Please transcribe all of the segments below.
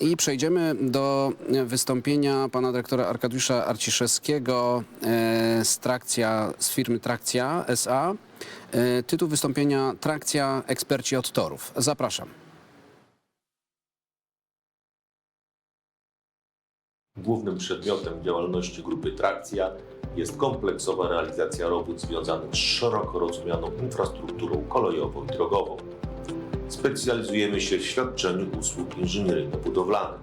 I przejdziemy do wystąpienia pana dyrektora Arkadiusza Arciszewskiego e, z Trakcja, z firmy Trakcja SA. E, Tytuł wystąpienia Trakcja, eksperci od torów. Zapraszam. Głównym przedmiotem działalności grupy Trakcja jest kompleksowa realizacja robót związanych z szeroko rozumianą infrastrukturą kolejową i drogową. Specjalizujemy się w świadczeniu usług inżynieryjno-budowlanych.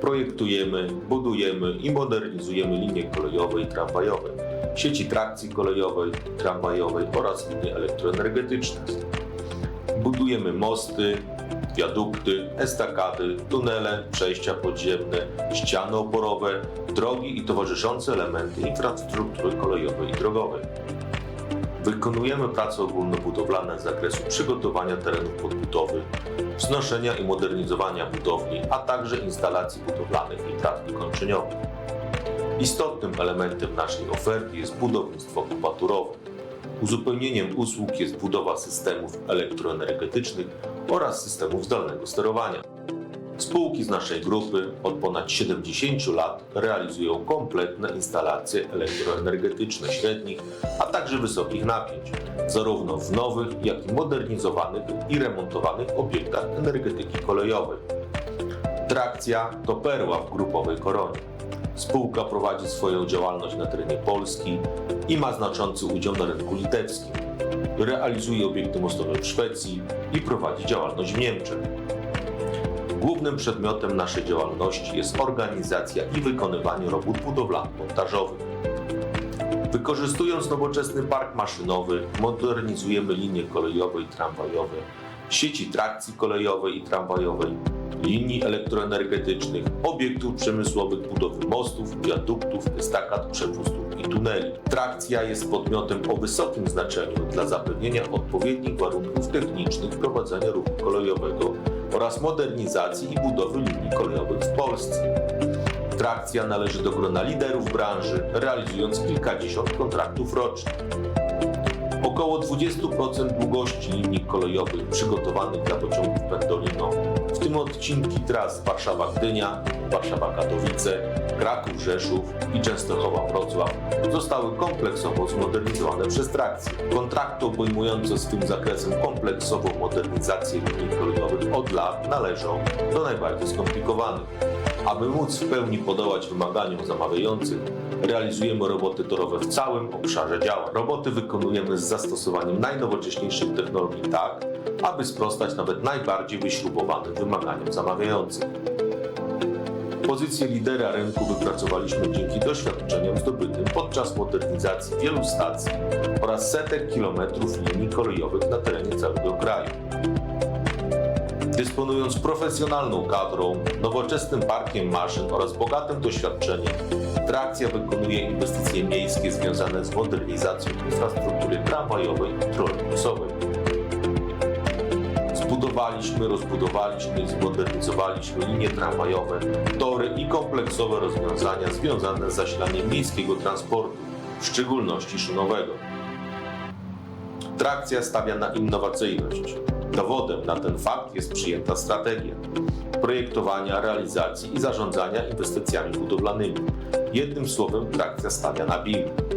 Projektujemy, budujemy i modernizujemy linie kolejowe i tramwajowe, sieci trakcji kolejowej, tramwajowej oraz linie elektroenergetyczne. Budujemy mosty, wiadukty, estakady, tunele, przejścia podziemne, ściany oporowe, drogi i towarzyszące elementy infrastruktury kolejowej i drogowej. Wykonujemy prace ogólnobudowlane z zakresu przygotowania terenów podbudowy, wznoszenia i modernizowania budowli, a także instalacji budowlanych i prac wykończeniowych. Istotnym elementem naszej oferty jest budownictwo kubaturowe. Uzupełnieniem usług jest budowa systemów elektroenergetycznych oraz systemów zdalnego sterowania. Spółki z naszej grupy od ponad 70 lat realizują kompletne instalacje elektroenergetyczne średnich, a także wysokich napięć, zarówno w nowych, jak i modernizowanych i remontowanych obiektach energetyki kolejowej. Trakcja to perła w grupowej koronie. Spółka prowadzi swoją działalność na terenie Polski i ma znaczący udział na rynku litewskim. Realizuje obiekty mostowe w Szwecji i prowadzi działalność w Niemczech. Głównym przedmiotem naszej działalności jest organizacja i wykonywanie robót budowlano-montażowych. Wykorzystując nowoczesny park maszynowy, modernizujemy linie kolejowe i tramwajowe, sieci trakcji kolejowej i tramwajowej, linii elektroenergetycznych, obiektów przemysłowych, budowy mostów, wiaduktów, estakad, przepustów i tuneli. Trakcja jest podmiotem o wysokim znaczeniu dla zapewnienia odpowiednich warunków technicznych prowadzenia ruchu kolejowego oraz modernizacji i budowy linii kolejowych w Polsce. Trakcja należy do grona liderów branży, realizując kilkadziesiąt kontraktów rocznie. Około 20% długości linii kolejowych przygotowanych dla pociągów pendolino, w tym odcinki tras Warszawa-Gdynia, Warszawa-Katowice, Kraków-Rzeszów i Częstochowa-Wrocław, zostały kompleksowo zmodernizowane przez trakcję. Kontrakty obejmujące swym zakresem kompleksową modernizację linii kolejowych od lat należą do najbardziej skomplikowanych. Aby móc w pełni podołać wymaganiom zamawiających, realizujemy roboty torowe w całym obszarze działań. Roboty wykonujemy z zastosowaniem najnowocześniejszych technologii tak, aby sprostać nawet najbardziej wyśrubowanym wymaganiom zamawiających. Pozycję lidera rynku wypracowaliśmy dzięki doświadczeniom zdobytym podczas modernizacji wielu stacji oraz setek kilometrów linii kolejowych na terenie całego kraju. Dysponując profesjonalną kadrą, nowoczesnym parkiem maszyn oraz bogatym doświadczeniem, Trakcja wykonuje inwestycje miejskie związane z modernizacją infrastruktury tramwajowej i trolejbusowej. Zbudowaliśmy, rozbudowaliśmy i zmodernizowaliśmy linie tramwajowe, tory i kompleksowe rozwiązania związane z zasilaniem miejskiego transportu, w szczególności szynowego. Trakcja stawia na innowacyjność. Dowodem na ten fakt jest przyjęta strategia projektowania, realizacji i zarządzania inwestycjami budowlanymi. Jednym słowem, trakcja stawia na BIM.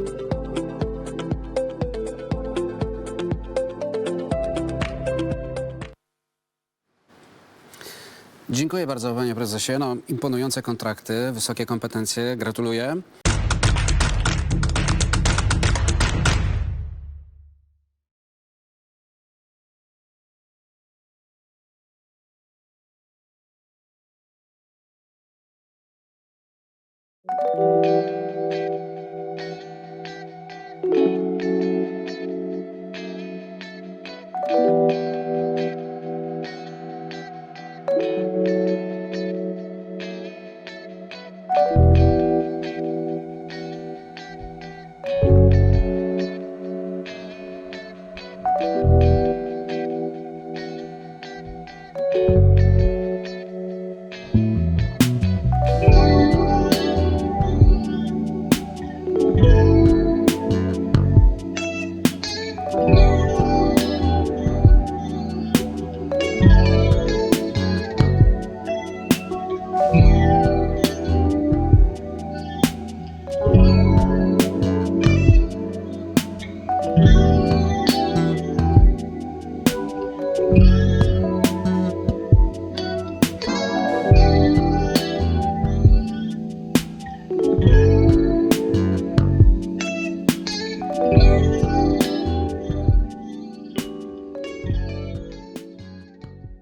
Dziękuję bardzo panie prezesie. No, imponujące kontrakty, wysokie kompetencje. Gratuluję.